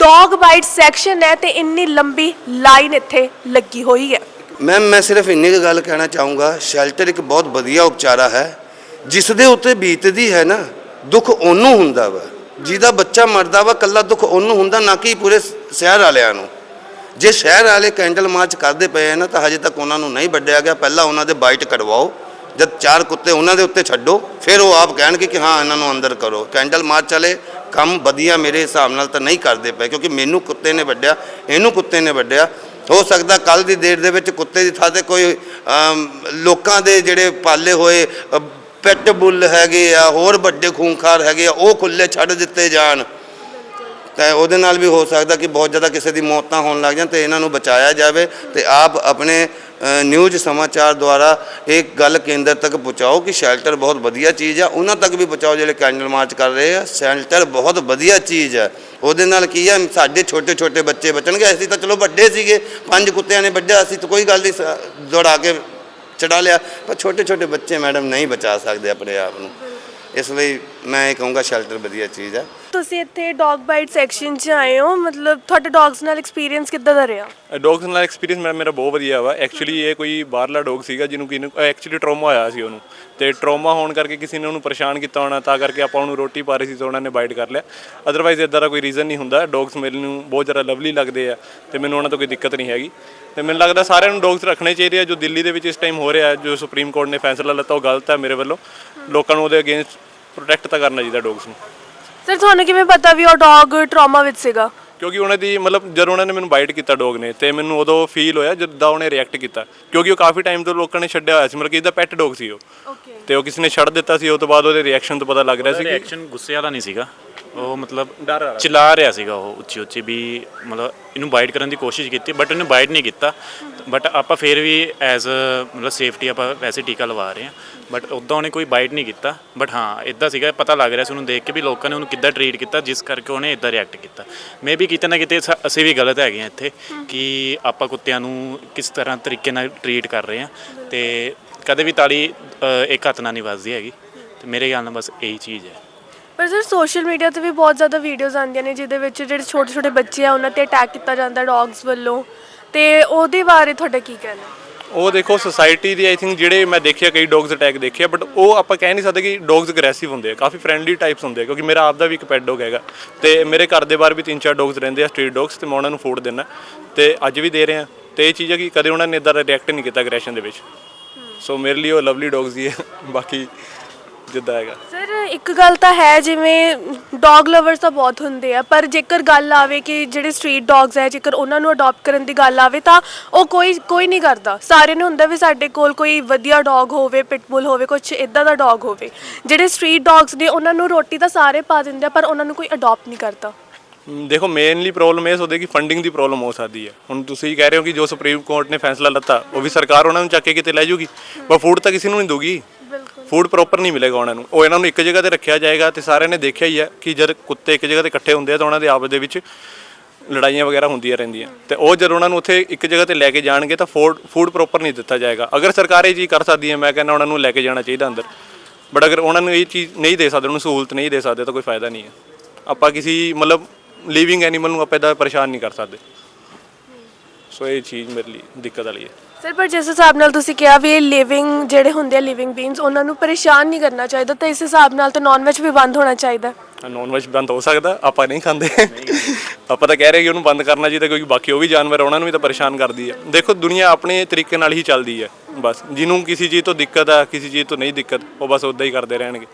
ਡੌਗ ਬਾਈਟ ਸੈਕਸ਼ਨ ਹੈ ਤੇ ਇੰਨੀ ਲੰਬੀ ਲਾਈਨ ਇੱਥੇ ਲੱਗੀ ਹੋਈ ਹੈ। ਮੈਮ ਮੈਂ ਸਿਰਫ ਇੰਨੀ ਕੁ ਗੱਲ ਕਹਿਣਾ ਚਾਹੂੰਗਾ ਸ਼ੈਲਟਰ ਇੱਕ ਬਹੁਤ ਵਧੀਆ ਉਪਚਾਰਾ ਹੈ, ਜਿਸ ਦੇ ਉੱਤੇ ਬੀਤਦੀ ਹੈ ਨਾ, ਦੁੱਖ ਉਹਨੂੰ ਹੁੰਦਾ ਵਾ। ਜਿਹਦਾ ਬੱਚਾ ਮਰਦਾ ਵਾ ਕੱਲਾ ਦੁੱਖ ਉਹਨੂੰ ਹੁੰਦਾ, ਨਾ ਕਿ ਪੂਰੇ ਸ਼ਹਿਰ ਵਾਲਿਆਂ ਨੂੰ। ਜੇ ਸ਼ਹਿਰ ਵਾਲੇ ਕੈਂਡਲ ਮਾਰਚ ਕਰਦੇ ਪਏ ਆ ਨਾ, ਤਾਂ ਹਜੇ ਤੱਕ ਉਹਨਾਂ ਨੂੰ ਨਹੀਂ ਵੱਢਿਆ ਗਿਆ, ਪਹਿਲਾਂ ਉਹਨਾਂ ਦੇ ਬਾਈਟ ਕਢਵਾਓ। ਜਦ ਚਾਰ ਕੁੱਤੇ ਉਹਨਾਂ ਦੇ ਉੱਤੇ ਛੱਡੋ, ਫਿਰ ਉਹ ਆਪ ਕਹਿਣਗੇ ਕਿ ਹਾਂ, ਇਹਨਾਂ ਨੂੰ ਅੰਦਰ ਕਰੋ। ਕੈਂਡਲ ਮਾਰਚ ਵਾਲੇ ਕੰਮ ਵਧੀਆ ਮੇਰੇ ਹਿਸਾਬ ਨਾਲ ਤਾਂ ਨਹੀਂ ਕਰਦੇ ਪਏ, ਕਿਉਂਕਿ ਮੈਨੂੰ ਕੁੱਤੇ ਨੇ ਵੱਡਿਆ ਇਹਨੂੰ ਕੁੱਤੇ ਨੇ ਵੱਡਿਆ ਹੋ ਸਕਦਾ ਕੱਲ ਦੀ ਡੇਟ ਦੇ ਵਿੱਚ ਕੁੱਤੇ ਦੀ ਥਾਂ ਤੇ ਕੋਈ ਲੋਕਾਂ ਦੇ ਜਿਹੜੇ ਪਾਲੇ ਹੋਏ ਪੈਟ ਬੁੱਲ ਹੈਗੇ ਆ, ਹੋਰ ਵੱਡੇ ਖੂੰਖਾਰ ਹੈਗੇ ਆ, ਉਹ ਖੁੱਲੇ ਛੱਡ ਦਿੱਤੇ ਜਾਣ। ਤਾਂ ਉਹਦੇ ਨਾਲ ਵੀ ਹੋ ਸਕਦਾ ਕਿ ਬਹੁਤ ਜ਼ਿਆਦਾ ਕਿਸੇ ਦੀ ਮੌਤਾਂ ਹੋਣ ਲੱਗ ਜਾਣ ਤੇ ਇਹਨਾਂ ਨੂੰ ਬਚਾਇਆ ਜਾਵੇ ਤੇ ਆਪ ਆਪਣੇ ਨਿਊਜ਼ ਸਮਾਚਾਰ ਦੁਆਰਾ ਇਹ ਗੱਲ ਕੇਂਦਰ ਤੱਕ ਪਹੁੰਚਾਓ ਕਿ ਸ਼ੈਲਟਰ ਬਹੁਤ ਵਧੀਆ ਚੀਜ਼ ਆ। ਉਹਨਾਂ ਤੱਕ ਵੀ ਪਹੁੰਚਾਓ ਜਿਹੜੇ ਕੈਂਡਲ ਮਾਰਚ ਕਰ ਰਹੇ ਆ। ਸ਼ੈਲਟਰ ਬਹੁਤ ਵਧੀਆ ਚੀਜ਼ ਹੈ ਉਹਦੇ ਨਾਲ ਕੀ ਆ, ਸਾਡੇ ਛੋਟੇ ਛੋਟੇ ਬੱਚੇ ਬਚਣਗੇ। ਅਸੀਂ ਤਾਂ ਚਲੋ ਵੱਡੇ ਸੀਗੇ। ਪੰਜ ਕੁੱਤਿਆਂ ਨੇ ਵੱਢਿਆ ਅਸੀਂ ਤਾਂ ਕੋਈ ਗੱਲ ਨਹੀਂ ਸ- ਦੌੜਾ ਕੇ ਚੜਾ ਲਿਆ। ਪਰ ਛੋਟੇ ਛੋਟੇ ਬੱਚੇ ਮੈਡਮ ਨਹੀਂ ਬਚਾ ਸਕਦੇ ਆਪਣੇ ਆਪ ਨੂੰ। ਇਸ ਲਈ ਮੈਂ ਇਹ ਕਹੂੰਗਾ ਸ਼ੈਲਟਰ ਵਧੀਆ ਚੀਜ਼ ਹੈ। ਤੁਸੀਂ ਇੱਥੇ ਡੌਗ ਬਾਈਟ ਸੈਕਸ਼ਨ 'ਚ ਆਏ ਹੋ ਮਤਲਬ ਤੁਹਾਡੇ ਡੌਗਸ ਨਾਲ ਐਕਸਪੀਰੀਅੰਸ ਕਿੱਦਾਂ ਦਾ ਰਿਹਾ? ਡੌਗਸ ਨਾਲ ਐਕਸਪੀਰੀਅੰਸ ਮੇਰਾ ਮੇਰਾ ਬਹੁਤ ਵਧੀਆ ਵਾ। ਐਕਚੁਅਲੀ ਇਹ ਕੋਈ ਬਾਹਰਲਾ ਡੌਗ ਸੀਗਾ ਜਿਹਨੂੰ ਕਿ ਐਕਚੁਅਲੀ ਟਰੋਮਾ ਹੋਇਆ ਸੀ ਉਹਨੂੰ। ਤੇ ਟਰੋਮਾ ਹੋਣ ਕਰਕੇ ਕਿਸੇ ਨੇ ਉਹਨੂੰ ਪਰੇਸ਼ਾਨ ਕੀਤਾ ਹੋਣਾ ਤਾਂ ਕਰਕੇ ਆਪਾਂ ਉਹਨੂੰ ਰੋਟੀ ਪਾ ਰਹੇ ਸੀ ਤਾਂ ਉਹਨਾਂ ਨੇ ਬਾਈਟ ਕਰ ਲਿਆ। ਅਦਰਵਾਈਜ਼ ਇਦਾਂ ਦਾ ਕੋਈ ਰੀਜ਼ਨ ਨਹੀਂ ਹੁੰਦਾ। ਡੌਗਸ ਮੈਨੂੰ ਬਹੁਤ ਜ਼ਿਆਦਾ ਲਵਲੀ ਲੱਗਦੇ ਆ ਤੇ ਮੈਨੂੰ ਉਹਨਾਂ ਤੋਂ ਕੋਈ ਦਿੱਕਤ ਨਹੀਂ ਹੈਗੀ। ਤੇ ਮੈਨੂੰ ਲੱਗਦਾ ਸਾਰਿਆਂ ਨੂੰ ਡੌਗਸ ਰੱਖਣੇ ਚਾਹੀਦੇ ਆ ਜੋ ਦਿੱਲੀ ਦੇ ਵਿੱਚ ਇਸ ਟਾਈਮ ਹੋ ਰਿਹਾ ਜੋ ਸੁਪਰੀਮ ਕੋਰਟ ਨੇ ਫੈਸਲਾ ਲਿੱਤਾ ਉਹ ਗਲਤ ਹੈ ਮੇਰੇ ਵੱਲੋਂ। ਲੋਕਾਂ ਨੂੰ ਉਹਦੇ ਅਗੇਂਸਟ ਪ੍ਰੋਟੈਕਟ ਤਾਂ ਕਰਨਾ ਚਾਹੀਦਾ ਡੌਗਸ ਨੂੰ। ਸਰ ਤੁਹਾਨੂੰ ਕਿਵੇਂ ਪਤਾ ਵੀ ਉਹ ਡੌਗ ਟਰਾਮਾ ਵਿੱਚ ਸੀਗਾ? ਕਿਉਂਕਿ ਉਹਨਾਂ ਦੀ ਮਤਲਬ ਜਦੋਂ ਉਹਨਾਂ ਨੇ ਮੈਨੂੰ ਬਾਈਟ ਕੀਤਾ ਡੌਗ ਨੇ ਤੇ ਮੈਨੂੰ ਉਦੋਂ ਫੀਲ ਹੋਇਆ ਜਿੱਦਾਂ ਉਹਨੇ ਰਿਐਕਟ ਕੀਤਾ। ਕਿਉਂਕਿ ਉਹ ਕਾਫੀ ਟਾਈਮ ਤੋਂ ਲੋਕਾਂ ਨੇ ਛੱਡਿਆ ਹੋਇਆ ਸੀ ਮਤਲਬ ਕਿ ਇਹਦਾ ਪੈਟ ਡੌਗ ਸੀ ਉਹ। ਓਕੇ ਤੇ ਉਹ ਕਿਸੇ ਨੇ ਛੱਡ ਦਿੱਤਾ ਸੀ ਉਹ ਤੋਂ ਬਾਅਦ ਉਹਦੇ ਰਿਐਕਸ਼ਨ ਤੋਂ ਪਤਾ ਲੱਗ ਰਿਹਾ ਸੀ ਕਿ ਰਿਐਕਸ਼ਨ ਗੁੱਸੇ ਵਾਲਾ ਨਹੀਂ ਸੀਗਾ। ਉਹ ਮਤਲਬ ਡਰ ਵਾਲਾ। ਚਿਲਾ ਰਿਹਾ ਸੀਗਾ ਉਹ ਉੱਚੀ ਉੱਚੀ ਵੀ ਮਤਲਬ ਇਹਨੂੰ ਬਾਈਟ ਕਰਨ ਦੀ ਕੋਸ਼ਿਸ਼ ਕੀਤੀ ਬਟ ਇਹਨੇ ਬਾਈਟ ਨਹੀਂ ਕੀਤਾ। ਬਟ ਆਪਾਂ ਫੇਰ ਵੀ ਐਜ਼ ਮਤਲਬ ਸੇਫਟੀ ਆਪਾਂ ਵੈਸੇ ਟੀਕਾ ਲਵਾ ਰਹੇ ਹਾਂ। ਬਟ ਉਦਾਂ ਉਹਨੇ ਕੋਈ ਬਾਈਟ ਨਹੀਂ ਕੀਤਾ। ਬਟ ਹਾਂ ਇਦਾਂ ਸੀਗਾ ਪਤਾ ਲੱਗ ਰਿਹਾ ਸੀ ਉਹਨੂੰ ਦੇਖ ਕੇ ਵੀ ਲੋਕਾਂ ਨੇ ਉਹਨੂੰ ਕਿੱਦਾਂ ਟਰੀਟ ਕੀਤਾ ਜਿਸ ਕਰਕੇ ਉਹਨੇ ਇਦਾਂ ਰਿਐਕਟ ਕੀਤਾ। ਮੇ ਵੀ ਕਿਤੇ ਨਾ ਕਿਤੇ ਸ- ਅਸੀਂ ਵੀ ਗਲਤ ਹੈਗੇ ਹਾਂ ਇੱਥੇ ਕਿ ਆਪਾਂ ਕੁੱਤਿਆਂ ਨੂੰ ਕਿਸ ਤਰ੍ਹਾਂ ਤਰੀਕੇ ਨਾਲ ਟਰੀਟ ਕਰ ਰਹੇ ਹਾਂ। ਤੇ ਕਦੇ ਵੀ ਤਾਲੀ ਅ, ਇੱਕ ਹੱਥ ਨਾਲ ਨਹੀਂ ਵੱਜਦੀ ਹੈਗੀ। ਤੇ ਮੇਰੇ ਖਿਆਲ ਨਾਲ ਬਸ ਇਹੀ ਚੀਜ਼ ਹੈ। ਪਰ ਸਰ ਸੋਸ਼ਲ ਮੀਡੀਆ ਤੇ ਵੀ ਬਹੁਤ ਜ਼ਿਆਦਾ ਵੀਡੀਓਜ਼ ਆਉਂਦੀਆਂ ਨੇ ਜਿਹਦੇ ਵਿੱਚ ਜਿਹੜੇ ਛੋਟੇ ਛੋਟੇ ਬੱਚੇ ਆ ਉਹਨਾਂ ਤੇ ਅਟੈਕ ਕੀਤਾ ਜਾਂਦਾ ਡੌਗਸ ਵੱਲੋਂ। ਤੇ ਉਹਦੇ ਬਾਰੇ ਤੁਹਾਡਾ ਕੀ ਕਹਿਣਾ? ਹੈ? ਉਹ ਦੇਖੋ ਸੋਸਾਇਟੀ ਦੀ ਆਈ ਥਿੰਕ ਜਿਹੜੇ ਮੈਂ ਦੇਖਿਆ ਕਈ ਡੌਗਸ ਅਟੈਕ ਦੇਖਿਆ ਬਟ ਉਹ ਆਪਾਂ ਕਹਿ ਨਹੀਂ ਸਕਦੇ ਕਿ ਡੌਗਸ ਅਗਰੈਸਿਵ ਹੁੰਦੇ ਆ ਕਾਫੀ ਫ੍ਰੈਂਡਲੀ ਟਾਈਪਸ ਹੁੰਦੇ ਆ ਕਿਉਂਕਿ ਮੇਰਾ ਆਪ ਦਾ ਵੀ ਇੱਕ ਪੈਟ ਡੌਗ ਹੈਗਾ। ਤੇ ਮੇਰੇ ਘਰ ਦੇ ਬਾਹਰ ਵੀ ਤਿੰਨ ਚਾਰ ਡੌਗਸ ਰਹਿੰਦੇ ਆ ਸਟਰੀਟ ਡੌਗਸ ਤੇ ਮੈਂ ਉਹਨਾਂ ਨੂੰ ਫੂਡ ਦਿੰਦਾ। ਤੇ ਅੱਜ ਵੀ ਦੇ ਰਹੇ ਆ। ਤੇ ਇਹ ਚੀਜ਼ ਹੈ ਕਿ ਕਦੇ ਉਹਨਾਂ ਨੇ ਇਦਾਂ ਰਿਐਕਟ ਨਹੀਂ ਕੀਤਾ ਅਗਰੈਸ਼ਨ ਦੇ ਵਿੱਚ। ਸੋ ਮੇਰੇ ਲਈ ਉਹ ਲਵਲੀ ਡੌਗਸ ਹੀ ਹੈ ਬਾਕੀ ਜਿੱਦਾਂ ਹੈਗਾ। ਸਰ ਇੱਕ ਗੱਲ ਤਾਂ ਹੈ ਜਿਵੇਂ ਡੌਗ ਲਵਰਸ ਤਾਂ ਬਹੁਤ ਹੁੰਦੇ ਆ ਪਰ ਜੇਕਰ ਗੱਲ ਆਵੇ ਕਿ ਜਿਹੜੇ ਸਟਰੀਟ ਡੌਗਸ ਹੈ ਜੇਕਰ ਉਹਨਾਂ ਨੂੰ ਅਡਾਪਟ ਕਰਨ ਦੀ ਗੱਲ ਆਵੇ ਤਾਂ ਉਹ ਕੋਈ ਕੋਈ ਨਹੀਂ ਕਰਦਾ। ਸਾਰਿਆਂ ਨੂੰ ਹੁੰਦਾ ਵੀ ਸਾਡੇ ਕੋਲ ਕੋਈ ਵਧੀਆ ਡੌਗ ਹੋਵੇ ਪਿਟਬੁਲ ਹੋਵੇ ਕੁਝ ਇਦਾਂ ਦਾ ਡੌਗ ਹੋਵੇ। ਜਿਹੜੇ ਸਟਰੀਟ ਡੌਗਸ ਨੇ ਉਹਨਾਂ ਨੂੰ ਰੋਟੀ ਤਾਂ ਸਾਰੇ ਪਾ ਦਿੰਦੇ ਆ ਪਰ ਉਹਨਾਂ ਨੂੰ ਕੋਈ ਅਡਾਪਟ ਨਹੀਂ ਕਰਦਾ। ਦੇਖੋ ਮੇਨਲੀ ਪ੍ਰੋਬਲਮ ਇਹ ਹੁੰਦੀ ਕਿ ਫੰਡਿੰਗ ਦੀ ਪ੍ਰੋਬਲਮ ਹੋ ਸਕਦੀ ਹੈ। ਹੁਣ ਤੁਸੀਂ ਕਹਿ ਰਹੇ ਹੋ ਕਿ ਜੋ ਸੁਪਰੀਮ ਕੋਰਟ ਨੇ ਫੈਸਲਾ ਲੱਤਾ ਉਹ ਵੀ ਸਰਕਾਰ ਉਹਨਾਂ ਨੂੰ ਚੱਕ ਕੇ ਕਿਤੇ ਲੈ ਜਾਊਗੀ ਪਰ ਫੂਡ ਤਾਂ ਕਿਸੇ ਨੂੰ ਨਹੀਂ ਬਿਲਕੁਲ ਫੂਡ ਪ੍ਰੋਪਰ ਨਹੀਂ ਮਿਲੇਗਾ ਉਹਨਾਂ ਨੂੰ। ਉਹ ਇਹਨਾਂ ਨੂੰ ਇੱਕ ਜਗ੍ਹਾ ਤੇ ਰੱਖਿਆ ਜਾਏਗਾ ਤੇ ਸਾਰਿਆਂ ਨੇ ਦੇਖਿਆ ਹੀ ਹੈ ਕਿ ਜਦ ਕੁੱਤੇ ਇੱਕ ਜਗ੍ਹਾ ਤੇ ਇਕੱਠੇ ਹੁੰਦੇ ਆ ਤਾਂ ਉਹਨਾਂ ਦੇ ਆਪਸ ਦੇ ਵਿੱਚ ਲੜਾਈਆਂ ਵਗੈਰਾ ਹੁੰਦੀਆਂ ਰਹਿੰਦੀਆਂ। ਤੇ ਉਹ ਜਦ ਉਹਨਾਂ ਨੂੰ ਉੱਥੇ ਇੱਕ ਜਗ੍ਹਾ ਤੇ ਲੈ ਕੇ ਜਾਣਗੇ ਤਾਂ ਫੂਡ ਫੂਡ ਪ੍ਰੋਪਰ ਨਹੀਂ ਦਿੱਤਾ ਜਾਏਗਾ। ਅਗਰ ਸਰਕਾਰ ਇਹ ਚੀਜ਼ ਕਰ ਸਕਦੀ ਹੈ, ਮੈਂ ਕਹਿੰਦਾ ਉਹਨਾਂ ਨੂੰ ਲੈ ਕੇ ਜਾਣਾ ਚਾਹੀਦਾ ਅੰਦਰ। ਬਟ ਅਗਰ ਉਹਨਾਂ ਨੂੰ ਇਹ ਚੀਜ਼ ਨਹੀਂ ਦੇ ਸਕਦੇ, ਉਹਨੂੰ ਸਹੂਲਤ ਨਹੀਂ ਦੇ ਸਕਦੇ, ਤਾਂ ਕੋਈ ਫਾਇਦਾ ਨਹੀਂ ਹੈ। ਆਪਾਂ ਕਿਸੇ ਮਤਲਬ ਲਿਵਿੰਗ ਐਨੀਮਲ ਨੂੰ ਆਪਾਂ ਇਦਾਂ ਪਰੇਸ਼ਾਨ ਨਹੀਂ ਕਰ ਸਕਦੇ। ਸੋ ਇਹ ਚੀਜ਼ ਮੇਰੇ ਲਈ ਦਿੱਕਤ ਵਾਲੀ ਹੈ। ਸਰ ਪਰ ਜਿਸ ਹਿਸਾਬ ਨਾਲ ਤੁਸੀਂ ਕਿਹਾ ਵੀ ਲਿਵਿੰਗ ਜਿਹੜੇ ਹੁੰਦੇ ਆ ਲਿਵਿੰਗ ਬੀਨਸ ਉਹਨਾਂ ਨੂੰ ਪਰੇਸ਼ਾਨ ਨਹੀਂ ਕਰਨਾ ਚਾਹੀਦਾ ਤਾਂ ਇਸ ਹਿਸਾਬ ਨਾਲ ਤਾਂ ਨਾਨ ਵੈਜ ਵੀ ਬੰਦ ਹੋਣਾ ਚਾਹੀਦਾ। ਨੌਨ ਵੈਜ ਬੰਦ ਹੋ ਸਕਦਾ ਆਪਾਂ ਨਹੀਂ ਖਾਂਦੇ। ਆਪਾਂ ਤਾਂ ਕਹਿ ਰਹੇ ਕਿ ਉਹਨੂੰ ਬੰਦ ਕਰਨਾ ਚਾਹੀਦਾ ਕਿਉਂਕਿ ਬਾਕੀ ਉਹ ਵੀ ਜਾਨਵਰ ਆ, ਉਹਨਾਂ ਨੂੰ ਵੀ ਤਾਂ ਪਰੇਸ਼ਾਨ ਕਰਦੀ ਹੈ ਦੇਖੋ ਦੁਨੀਆ ਆਪਣੇ ਤਰੀਕੇ ਨਾਲ ਹੀ ਚੱਲਦੀ ਹੈ ਬਸ। ਜਿਹਨੂੰ ਕਿਸੇ ਚੀਜ਼ ਤੋਂ ਦਿੱਕਤ ਆ ਕਿਸੇ ਚੀਜ਼ ਤੋਂ ਨਹੀਂ ਦਿੱਕਤ ਉਹ ਬਸ ਉਦਾਂ ਹੀ ਕਰਦੇ ਰਹਿਣਗੇ।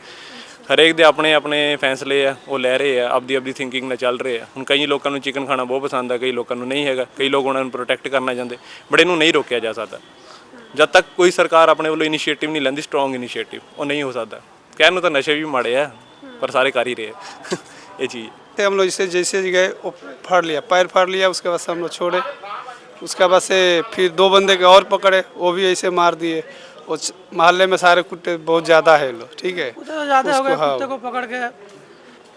ਹਰੇਕ ਦੇ ਆਪਣੇ ਆਪਣੇ ਫੈਸਲੇ ਆ ਉਹ ਲੈ ਰਹੇ ਆ ਆਪਦੀ ਆਪਦੀ ਥਿੰਕਿੰਗ ਨਾਲ ਚੱਲ ਰਹੇ ਆ ਹੁਣ ਕਈ ਲੋਕਾਂ ਨੂੰ ਚਿਕਨ ਖਾਣਾ ਬਹੁਤ ਪਸੰਦ ਆ ਕਈ ਲੋਕਾਂ ਨੂੰ ਨਹੀਂ ਹੈਗਾ ਕਈ ਲੋਕ ਉਹਨਾਂ ਨੂੰ ਪ੍ਰੋਟੈਕਟ ਕਰਨਾ ਚਾਹੁੰਦੇ ਬਟ ਇਹਨੂੰ ਨਹੀਂ ਰੋਕਿਆ ਜਾ ਸਕਦਾ ਜਦ ਤੱਕ ਕੋਈ ਸਰਕਾਰ ਆਪਣੇ ਵੱਲੋਂ ਇਨੀਸ਼ੀਏਟਿਵ ਨਹੀਂ ਲੈਂਦੀ ਸਟਰੋਂਗ ਇਨੀਸ਼ੀਏਟਿਵ ਉਹ ਨਹੀਂ ਹੋ ਸਕਦਾ ਕਹਿਣ ਨੂੰ ਤਾਂ ਨਸ਼ੇ ਵੀ ਮਾੜੇ ਆ ਪਰ ਸਾਰੇ ਕਰ ਹੀ ਰਹੇ ਆ ਇਹ ਚੀਜ਼ थे हम लोग जैसे जैसे गए वो फाड़ लिया पैर फाड़ लिया उसके बाद से हम लोग छोड़े उसके बाद से फिर दो बंदे के और पकड़े वो भी ऐसे मार दिए च- मोहल्ले में सारे कुत्ते बहुत ज़्यादा है लोग ठीक है? कुत्ते तो ज़्यादा हो गए हाँ। कुत्ते को पकड़ के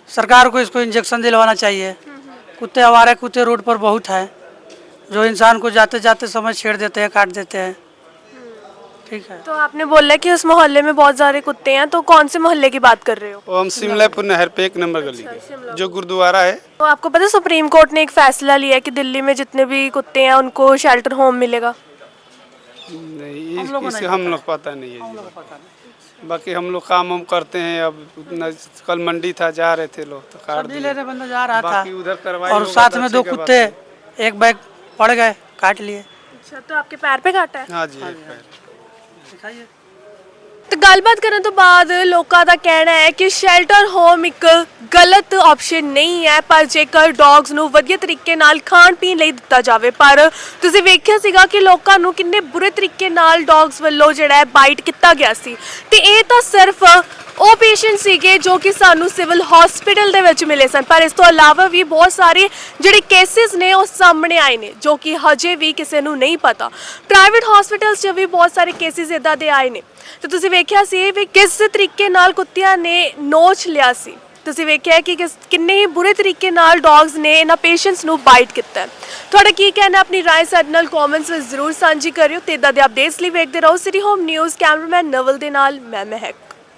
सरकार को इसको इंजेक्शन दिलवाना चाहिए। कुत्ते हमारे कुत्ते रोड पर बहुत हैं जो इंसान को जाते जाते समय छेड़ देते हैं काट देते हैं। ठीक है। तो आपने बोला कि उस मोहल्ले में बहुत सारे कुत्ते हैं तो कौन से मोहल्ले की बात कर रहे हो? हम शिमलापुर नहर पे एक नंबर गली के जो गुरुद्वारा है। तो आपको पता है सुप्रीम कोर्ट ने एक फैसला लिया है कि दिल्ली में जितने भी कुत्ते हैं उनको शेल्टर होम मिलेगा। नहीं इस- हम लोग पता नहीं है जी। बाकी हम लोग काम हम करते हैं अब उतना कल मंडी था जा रहे थे लोग तो काट दिए। लेने बंदा जा रहा बाकी था उधर करवाई और साथ में दो कुत्ते एक बैग पड़ गए काट लिए। अच्छा तो आपके पैर पे काटा है? हाँ जी एक पैर। दिखाइए। ਤੇ ਗੱਲਬਾਤ ਕਰਨ ਤੋਂ ਬਾਅਦ ਲੋਕਾਂ ਦਾ ਕਹਿਣਾ ਹੈ ਕਿ ਸ਼ੈਲਟਰ ਹੋਮ ਇੱਕ ਗਲਤ ਆਪਸ਼ਨ ਨਹੀਂ ਹੈ, ਪਰ ਜੇਕਰ ਡੌਗਸ ਨੂੰ ਵਧੀਆ ਤਰੀਕੇ ਨਾਲ ਖਾਣ ਪੀਣ ਲਈ ਦਿੱਤਾ ਜਾਵੇ, ਪਰ ਤੁਸੀਂ ਵੇਖਿਆ ਸੀਗਾ ਕਿ ਲੋਕਾਂ ਨੂੰ ਕਿੰਨੇ ਬੁਰੇ ਤਰੀਕੇ ਨਾਲ ਡੌਗਸ ਵੱਲੋਂ ਜਿਹੜਾ ਹੈ ਬਾਈਟ ਕੀਤਾ ਗਿਆ ਸੀ। ਤੇ ਇਹ ਤਾਂ ਸਿਰਫ ਉਹ ਪੇਸ਼ੈਂਟ ਸੀਗੇ ਜੋ ਕਿ ਸਾਨੂੰ ਸਿਵਲ ਹਸਪੀਟਲ ਦੇ ਵਿੱਚ ਮਿਲੇ ਸਨ, ਪਰ ਇਸ ਤੋਂ ਇਲਾਵਾ ਵੀ ਬਹੁਤ ਸਾਰੇ ਜਿਹੜੇ ਕੇਸਿਸ ਨੇ ਉਹ ਸਾਹਮਣੇ ਆਏ ਨੇ, ਜੋ ਕਿ ਹਜੇ ਵੀ ਕਿਸੇ ਨੂੰ ਨਹੀਂ ਪਤਾ। ਪ੍ਰਾਈਵੇਟ ਹਸਪੀਟਲਸ 'ਚ ਵੀ ਬਹੁਤ ਸਾਰੇ ਕੇਸਿਸ ਇਦਾਂ ਦੇ ਆਏ ਨੇ। ਤੇ ਤੁਸੀਂ ਵੇਖਿਆ ਸੀ ਵੀ ਕਿਸ ਤਰੀਕੇ ਨਾਲ ਕੁੱਤਿਆਂ ਨੇ ਨੋਚ ਲਿਆ ਸੀ ਤੁਸੀਂ ਵੇਖਿਆ ਕਿ ਕਿਸ- ਕਿੰਨੇ ਹੀ ਬੁਰੇ ਤਰੀਕੇ ਨਾਲ ਡੌਗਸ ਨੇ ਇਹਨਾਂ ਪੇਸ਼ੈਂਟਸ ਨੂੰ ਬਾਈਟ ਕੀਤਾ ਹੈ। ਤੁਹਾਡਾ ਕੀ ਕਹਿਣਾ ਹੈ? ਆਪਣੀ ਰਾਏ ਸਾਡੇ ਨਾਲ ਕਮੈਂਟਸ ਵਿੱਚ ਜ਼ਰੂਰ ਸਾਂਝੀ ਕਰਿਓ ਤੇ ਇਦਾਂ ਦੇ ਅਪਡੇਟਸ ਲਈ ਵੇਖਦੇ ਰਹੋ city home news cameraman Naval ਦੇ ਨਾਲ ਮੈਂ ਮਹਿਕ